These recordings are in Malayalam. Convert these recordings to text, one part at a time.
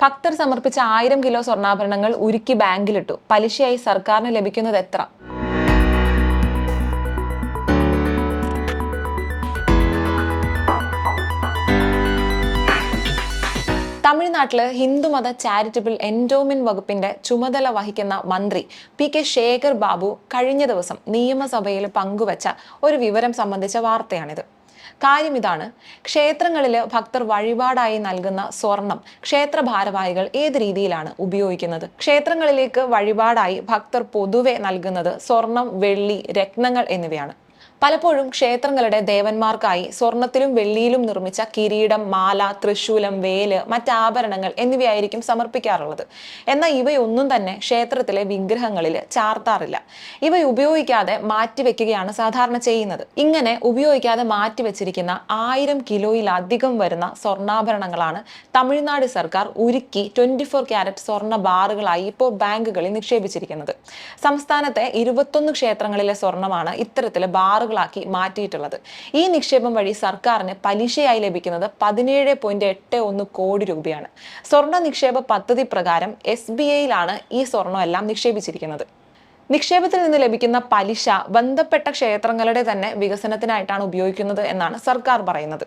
ഭക്തർ സമർപ്പിച്ച ആയിരം കിലോ സ്വർണാഭരണങ്ങൾ ഉരുക്കി ബാങ്കിലിട്ടു. പലിശയായി സർക്കാരിന് ലഭിക്കുന്നത് എത്ര? തമിഴ്നാട്ടിൽ ഹിന്ദുമത ചാരിറ്റബിൾ എൻഡോമെന്റ് വകുപ്പിന്റെ ചുമതല വഹിക്കുന്ന മന്ത്രി പി കെ ശേഖർ ബാബു കഴിഞ്ഞ ദിവസം നിയമസഭയിൽ പങ്കുവച്ച ഒരു വിവരം സംബന്ധിച്ച വാർത്തയാണിത്. കാര്യം ഇതാണ്. ക്ഷേത്രങ്ങളിൽ ഭക്തർ വഴിപാടായി നൽകുന്ന സ്വർണം ക്ഷേത്ര ഭാരവാഹികൾ ഏത് രീതിയിലാണ് ഉപയോഗിക്കുന്നത്? ക്ഷേത്രങ്ങളിലേക്ക് വഴിപാടായി ഭക്തർ പൊതുവെ നൽകുന്നത് സ്വർണം വെള്ളി രത്നങ്ങൾ എന്നിവയാണ്. പലപ്പോഴും ക്ഷേത്രങ്ങളുടെ ദേവന്മാർക്കായി സ്വർണത്തിലും വെള്ളിയിലും നിർമ്മിച്ച കിരീടം മാല തൃശൂലം വേൽ മറ്റ് ആഭരണങ്ങൾ എന്നിവയായിരിക്കും സമർപ്പിക്കാറുള്ളത്. എന്നാൽ ഇവയൊന്നും തന്നെ ക്ഷേത്രത്തിലെ വിഗ്രഹങ്ങളിൽ ചാർത്താറില്ല. ഇവ ഉപയോഗിക്കാതെ മാറ്റിവെക്കുകയാണ് സാധാരണ ചെയ്യുന്നത്. ഇങ്ങനെ ഉപയോഗിക്കാതെ മാറ്റിവെച്ചിരിക്കുന്ന ആയിരം കിലോയിലധികം വരുന്ന സ്വർണാഭരണങ്ങളാണ് തമിഴ്നാട് സർക്കാർ ഉരുക്കി ട്വന്റി ഫോർ ക്യാരറ്റ് സ്വർണ ബാറുകളായി ഇപ്പോൾ ബാങ്കുകളിൽ നിക്ഷേപിച്ചിരിക്കുന്നത്. സംസ്ഥാനത്തെ ഇരുപത്തൊന്ന് ക്ഷേത്രങ്ങളിലെ സ്വർണമാണ് ഇത്തരത്തിലെ ഇത്തരത്തിൽ ബാറുകളാക്കി മാറ്റിയിട്ടുള്ളത്. ഈ നിക്ഷേപം വഴി സർക്കാരിന് പലിശയായി ലഭിക്കുന്നത് പതിനേഴ് പോയിന്റ് എട്ട് ഒന്ന് കോടി രൂപയാണ്. സ്വർണ നിക്ഷേപ പദ്ധതി പ്രകാരം എസ് ബി ഐയിലാണ് ഈ സ്വർണമെല്ലാം നിക്ഷേപിച്ചിരിക്കുന്നത്. നിക്ഷേപത്തിൽ നിന്ന് ലഭിക്കുന്ന പലിശ ബന്ധപ്പെട്ട ക്ഷേത്രങ്ങളുടെ തന്നെ വികസനത്തിനായിട്ടാണ് ഉപയോഗിക്കുന്നത് എന്നാണ് സർക്കാർ പറയുന്നത്.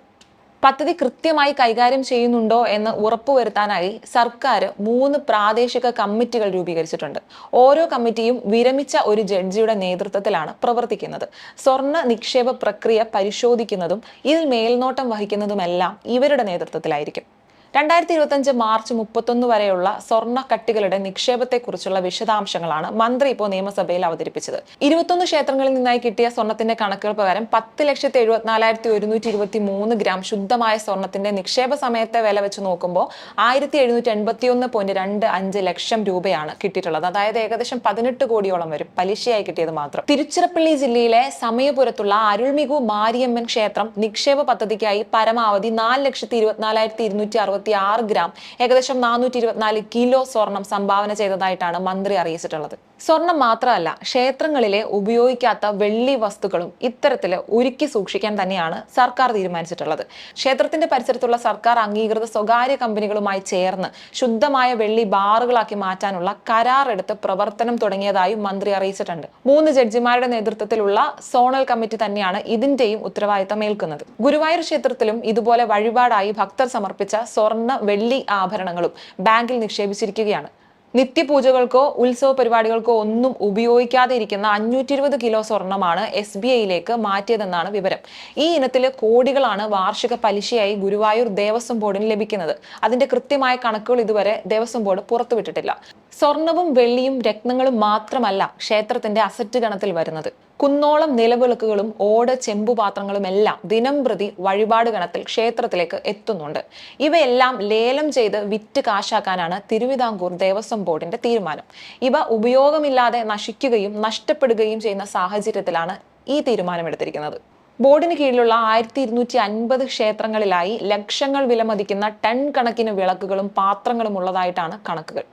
പദ്ധതി കൃത്യമായി കൈകാര്യം ചെയ്യുന്നുണ്ടോ എന്ന് ഉറപ്പുവരുത്താനായി സർക്കാർ മൂന്ന് പ്രാദേശിക കമ്മിറ്റികൾ രൂപീകരിച്ചിട്ടുണ്ട്. ഓരോ കമ്മിറ്റിയും വിരമിച്ച ഒരു ജഡ്ജിയുടെ നേതൃത്വത്തിലാണ് പ്രവർത്തിക്കുന്നത്. സ്വർണ നിക്ഷേപ പ്രക്രിയ പരിശോധിക്കുന്നതും ഇതിൽ മേൽനോട്ടം വഹിക്കുന്നതുമെല്ലാം ഇവരുടെ നേതൃത്വത്തിലായിരിക്കും. രണ്ടായിരത്തി ഇരുപത്തഞ്ച് മാർച്ച് മുപ്പത്തൊന്ന് വരെയുള്ള സ്വർണ കട്ടികളുടെ നിക്ഷേപത്തെക്കുറിച്ചുള്ള വിശദാംശങ്ങളാണ് മന്ത്രി ഇപ്പോൾ നിയമസഭയിൽ അവതരിപ്പിച്ചത്. ഇരുപത്തൊന്ന് ക്ഷേത്രങ്ങളിൽ നിന്നായി കിട്ടിയ സ്വർണത്തിന്റെ കണക്കുകൾ പ്രകാരം പത്ത് ലക്ഷത്തി എഴുപത്തിനാലായിരത്തി ഒരുന്നൂറ്റി ഇരുപത്തി മൂന്ന് ഗ്രാം ശുദ്ധമായ സ്വർണത്തിന്റെ നിക്ഷേപ സമയത്തെ വില വെച്ച് നോക്കുമ്പോൾ ആയിരത്തി എഴുന്നൂറ്റി എൺപത്തി ഒന്ന് പോയിന്റ് രണ്ട് അഞ്ച് ലക്ഷം രൂപയാണ് കിട്ടിയിട്ടുള്ളത്. അതായത് ഏകദേശം പതിനെട്ട് കോടിയോളം വരും പലിശയായി കിട്ടിയത് മാത്രം. തിരുച്ചിറപ്പള്ളി ജില്ലയിലെ സമയപുരത്തുള്ള അരുൾമികു മാരിയമ്മൻ ക്ഷേത്രം നിക്ഷേപ പദ്ധതിക്കായി പരമാവധി നാല് ലക്ഷത്തി ഇരുപത്തിനാലായിരത്തി ഇരുന്നൂറ്റി അറുപത്തി ആറ് ഗ്രാം ഏകദേശം നാനൂറ്റി ഇരുപത്തിനാല് കിലോ സ്വർണം സംഭാവന ചെയ്തതായിട്ടാണ് മന്ത്രി അറിയിച്ചിട്ടുള്ളത്. സ്വർണം മാത്രമല്ല ക്ഷേത്രങ്ങളിലെ ഉപയോഗിക്കാത്ത വെള്ളി വസ്തുക്കളും ഇത്തരത്തിൽ ഒരുക്കി സൂക്ഷിക്കാൻ തന്നെയാണ് സർക്കാർ തീരുമാനിച്ചിട്ടുള്ളത്. ക്ഷേത്രത്തിന്റെ പരിസരത്തുള്ള സർക്കാർ അംഗീകൃത സ്വകാര്യ കമ്പനികളുമായി ചേർന്ന് ശുദ്ധമായ വെള്ളി ബാറുകളാക്കി മാറ്റാനുള്ള കരാർ എടുത്ത് പ്രവർത്തനം തുടങ്ങിയതായും മന്ത്രി അറിയിച്ചിട്ടുണ്ട്. മൂന്ന് ജഡ്ജിമാരുടെ നേതൃത്വത്തിലുള്ള സോണൽ കമ്മിറ്റി തന്നെയാണ് ഇതിന്റെയും ഉത്തരവാദിത്തം ഏൽക്കുന്നത്. ഗുരുവായൂർ ക്ഷേത്രത്തിലും ഇതുപോലെ വഴിപാടായി ഭക്തർ സമർപ്പിച്ച സ്വർണ വെള്ളി ആഭരണങ്ങളും ബാങ്കിൽ നിക്ഷേപിച്ചിരിക്കുകയാണ്. നിത്യപൂജകൾക്കോ ഉത്സവ പരിപാടികൾക്കോ ഒന്നും ഉപയോഗിക്കാതെ ഇരിക്കുന്ന അഞ്ഞൂറ്റി ഇരുപത് കിലോ സ്വർണമാണ് എസ് ബി ഐയിലേക്ക് മാറ്റിയതെന്നാണ് വിവരം. ഈ ഇനത്തിൽ കോടികളാണ് വാർഷിക പലിശയായി ഗുരുവായൂർ ദേവസ്വം ബോർഡിന് ലഭിക്കുന്നത്. അതിന്റെ കൃത്യമായ കണക്കുകൾ ഇതുവരെ ദേവസ്വം ബോർഡ് പുറത്തുവിട്ടിട്ടില്ല. സ്വർണവും വെള്ളിയും രത്നങ്ങളും മാത്രമല്ല ക്ഷേത്രത്തിന്റെ അസറ്റ് ഗണത്തിൽ വരുന്നത്. കുന്നോളം നിലവിളക്കുകളും ഓട് ചെമ്പുപാത്രങ്ങളും എല്ലാം ദിനം പ്രതി വഴിപാട് ഗണത്തിൽ ക്ഷേത്രത്തിലേക്ക് എത്തുന്നുണ്ട്. ഇവയെല്ലാം ലേലം ചെയ്ത് വിറ്റ് കാശാക്കാനാണ് തിരുവിതാംകൂർ ദേവസ്വം ബോർഡിന്റെ തീരുമാനം. ഇവ ഉപയോഗമില്ലാതെ നശിക്കുകയും നഷ്ടപ്പെടുകയും ചെയ്യുന്ന സാഹചര്യത്തിലാണ് ഈ തീരുമാനമെടുത്തിരിക്കുന്നത്. ബോർഡിന് കീഴിലുള്ള ആയിരത്തി ഇരുന്നൂറ്റി അൻപത് ക്ഷേത്രങ്ങളിലായി ലക്ഷങ്ങൾ വിലമതിക്കുന്ന ടൺ കണക്കിന് വിളക്കുകളും പാത്രങ്ങളും ഉള്ളതായിട്ടാണ് കണക്കുകൾ.